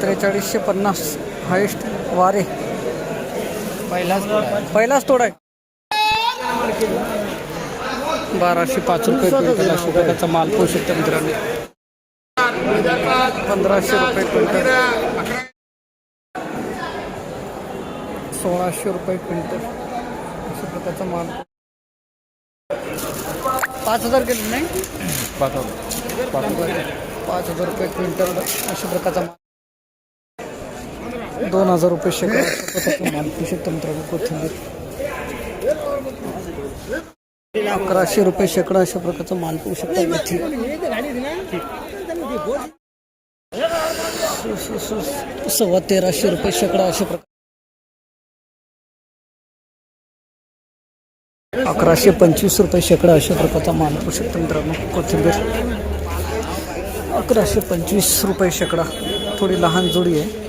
त्रेचाळीसशे पन्नास हायेस्ट वारे. पहिलाच पहिलाच तोडा आहे. बाराशे पाच रुपये क्विंटल अशा प्रकारचा माल शकतो मित्रांनो. पंधराशे रुपये क्विंटल. सोळाशे रुपये क्विंटल अशा प्रकारचा माल. पाच हजार केले नाही? पाच हजार रुपये क्विंटल अशा प्रकारचा माल. दोन हजार रुपये शेकडा. अशा प्रकारचा कोथिंबीर. अकराशे रुपये शेकडा अशा प्रकारचं माल पोहू शकता मेथी सव्वा तेराशे रुपये शेकडा अशा प्रकार अकराशे पंचवीस रुपये शेकडा अशा प्रकारचा माल पोहू शकतो मित्रांनो कोथिंबीर. अकराशे पंचवीस रुपये शेकडा. थोडी लहान जोडी आहे.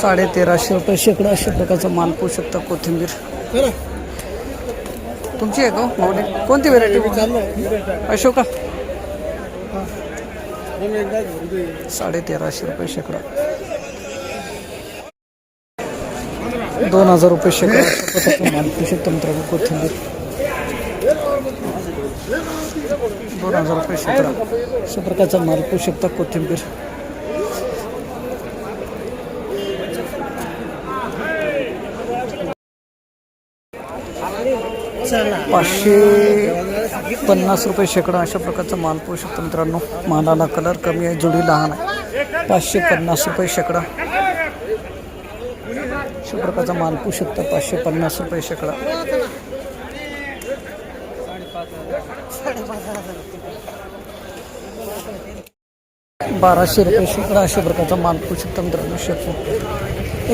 साडे तेराशे रुपये शेकडा अशा प्रकारचा माल पोहू शकता कोथिंबीर. तुमची आहे का हो, कोणती व्हेरायटी अशोका. साडे तेराशे रुपये शेकडा. दोन हजार रुपये शेकडा माल पोहू शकता मित्रांनो कोथिंबीर. दोन हजार रुपये शेकडा अशा प्रकारचा माल पोहू शकता कोथिंबीर. पाचशे पन्नास रुपये शेकडा अशा प्रकारचा माल पोहू शकतो मित्रांनो. मालाला कलर कमी आहे जुडी लहान आहे. पाचशे पन्नास रुपये शेकडा. अशा प्रकारचा माल पोहू शकतो पाचशे पन्नास रुपये शेकडा. बाराशे रुपये शेकडा अशा प्रकारचा माल पोहू मित्रांनो शेपू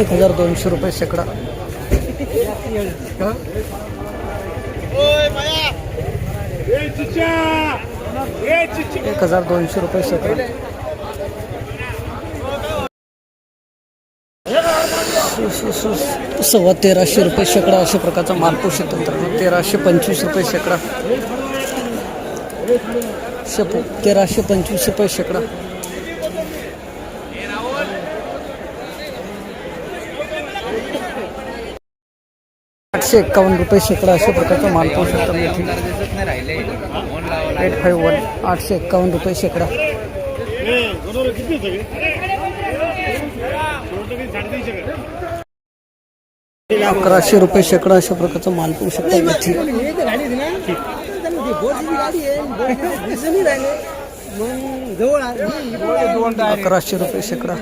एक हजार दोनशे रुपये शेकडा. एक हजार दोनशे रुपये शेकडा. सव्वा तेराशे रुपये शेकडा अशा प्रकारचा माल पोहू शकतो मित्रांनो तेराशे पंचवीस रुपये शेकडा. शप तेराशे पंचवीस रुपये शेकडा आठशे एक्कावन्न रुपये शेकडा अशा प्रकारचा माल पाहू शकतो एट फाईव्ह वन आठशे एक्कावन्न रुपये शेकडा. अकराशे रुपये शेकडा अशा प्रकारचा माल पाहू शकतो मेथी अकराशे रुपये शेकडा.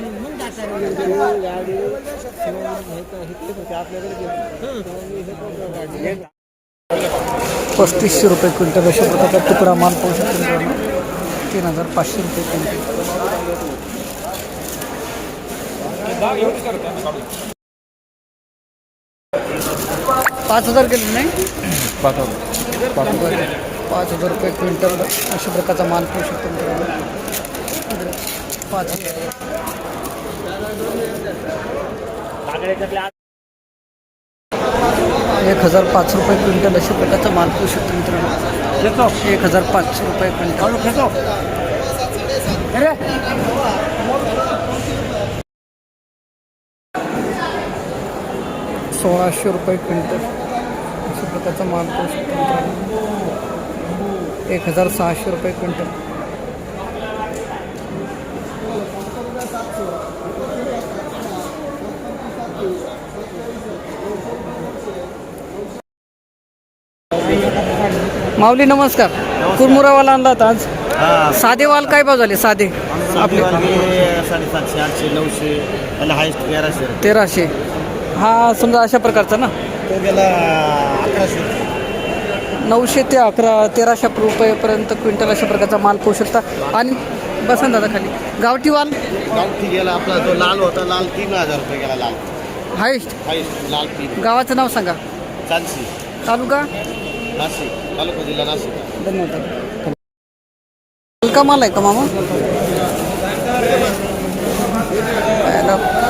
पस्तीसशे रुपये क्विंटल अशा प्रकारचा तुकडा माल पाहू शकतो तीन हजार पाचशे रुपये क्विंटल. पाच हजार केले नाही? पाच हजार. रुपये क्विंटल अशा प्रकारचा माल पाहू शकतो मित्रांनो. पाच हजार. एक हजार पाच रुपये क्विंटल अशा प्रकारचा माल पोहू शकतो मित्रांनो. एक हजार पाच रुपये क्विंटल. सोळाशे रुपये क्विंटल अशा प्रकारचा माल पोहू शकतो मित्रांनो. एक हजार सहाशे रुपये क्विंटल. माऊली नमस्कार. कुरमुरावाला आणलात आज. साधे वाल काय भाव झाले? साधे. आपले. साडेसातशे आठशे नऊशे त्याला हायस्ट तेराशे तेराशे. हा समजा अशा प्रकारचा ना? तो गेला अकराशे. नऊशे ते अकरा तेराशे रुपयेपर्यंत क्विंटल अशा प्रकारचा माल पोहू शकता. आणि बसा दादा खाली. गावठी वाल? गावठी गेला आपला जो लाल होता लाल तीन हजार रुपये गेला लाल. हायस्ट? हायस्ट लाल तीन. गावाचं नाव सांगा. चालशी तालुका? नाशिक. तालुका जिल्हा नाशिक. धन्यवाद. हलका माल आहे का मामा?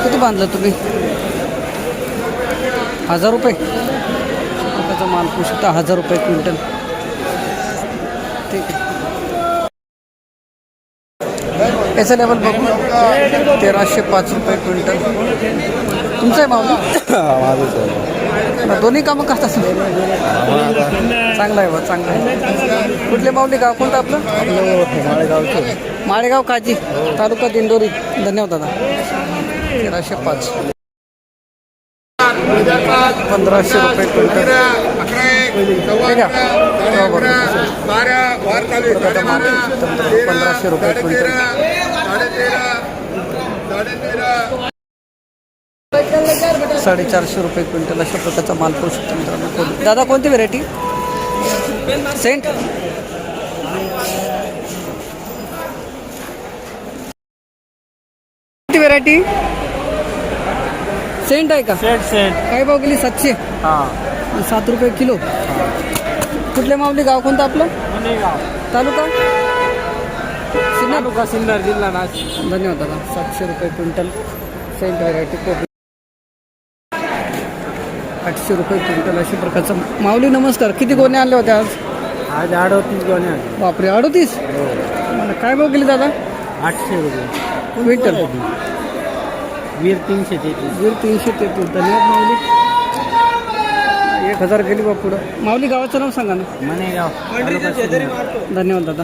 किती बांधलं तुम्ही? हजार रुपये? प्रकारचा माल पोहू शकता हजार रुपये क्विंटल. ठीक आहे. याचं लेवल बघू. तेराशे पाच रुपये क्विंटल. तुमचा आहे माऊली दोन्ही कामं करतात चांगलं आहे बा चांगलं आहे. कुठले माऊली गाव? कोणतं आपलं? माळेगाव माळेगाव काजी तालुका दिंडोरी. धन्यवाद दादा. तेराशे पाच. पंधराशे रुपये क्विंटल. पंधराशे रुपये क्विंटल. साडेचारशे रुपये क्विंटल अशा प्रकारचा माल पाहू शकतो मित्रांनो. दादा कोणती व्हेरायटी सेंट कोणती व्हेरायटी सेंट आहे का? सेट सेट. काय भाव गेली सातशे. हां. सात रुपये किलो. कुठले माऊली गाव कोणतं आपलं? तालुका? सिन्नर? तालुका सिन्नर जिल्हा नाशिक. धन्यवाद दादा. सातशे रुपये क्विंटल सेंट व्हेरायटी कोबी. आठशे रुपये क्विंटल अशा प्रकारचं. माऊली नमस्कार. किती गोणे आणले होते आज? आज अडतीस गोण्या आहेत. बापरे अडतीस? मला काय भाव गेली दादा? आठशे रुपये. क्विंटल. वीर तीनशे तेहतीस. वीर तीनशे तेहतीस. धन्यवाद माऊली. एक हजार गेली बा पुढं. माऊली गावाचं नाव सांगा ना. तालुका सिन्नर. धन्यवाद दादा.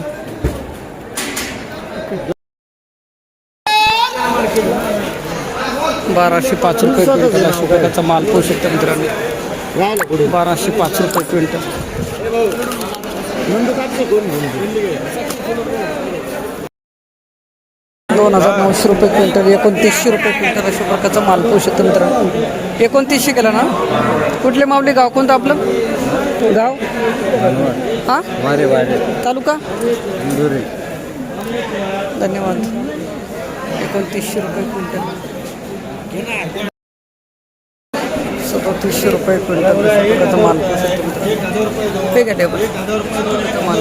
बाराशे पाच रुपये क्विंटल अशा प्रकारचा माल पोहू शकतो मित्रांनो. बाराशे पाच रुपये क्विंटल. दोन हजार नऊशे रुपये क्विंटल एकोणतीसशे रुपये क्विंटल अशा प्रकारचा माल पोहू शकतो मित्रांनो एकोणतीसशे केला ना? कुठले माऊली गाव? कोणतं आपलं? गाव? हां? तालुका? धन्यवाद. एकोणतीसशे रुपये क्विंटल. सदतीसशे रुपये क्विंटल माल पोहू शकतो मित्रांनो. ठीक आहे टेबल. माल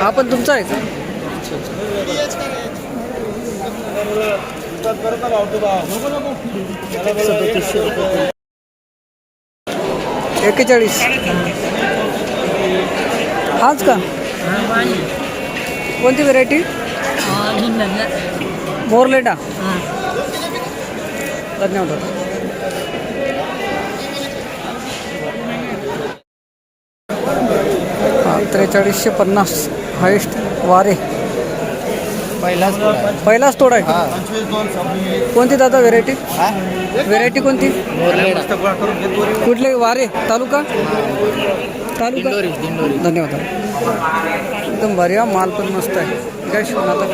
हा पण तुमचा आहे का? एक्केचाळीस हाच का? कोणती व्हेरायटी मोरलेटा धन्यवाद. त्रेचाळीसशे पन्नास हायेस्ट वारे. पहिलाच पहिलाच तोडा आहे कोणती दादा व्हेरायटी? व्हेरायटी कोणती? कुठले वारे? तालुका? तालुका? धन्यवाद. एकदम भारी माल पण मस्त आहे. काय शिवून आता?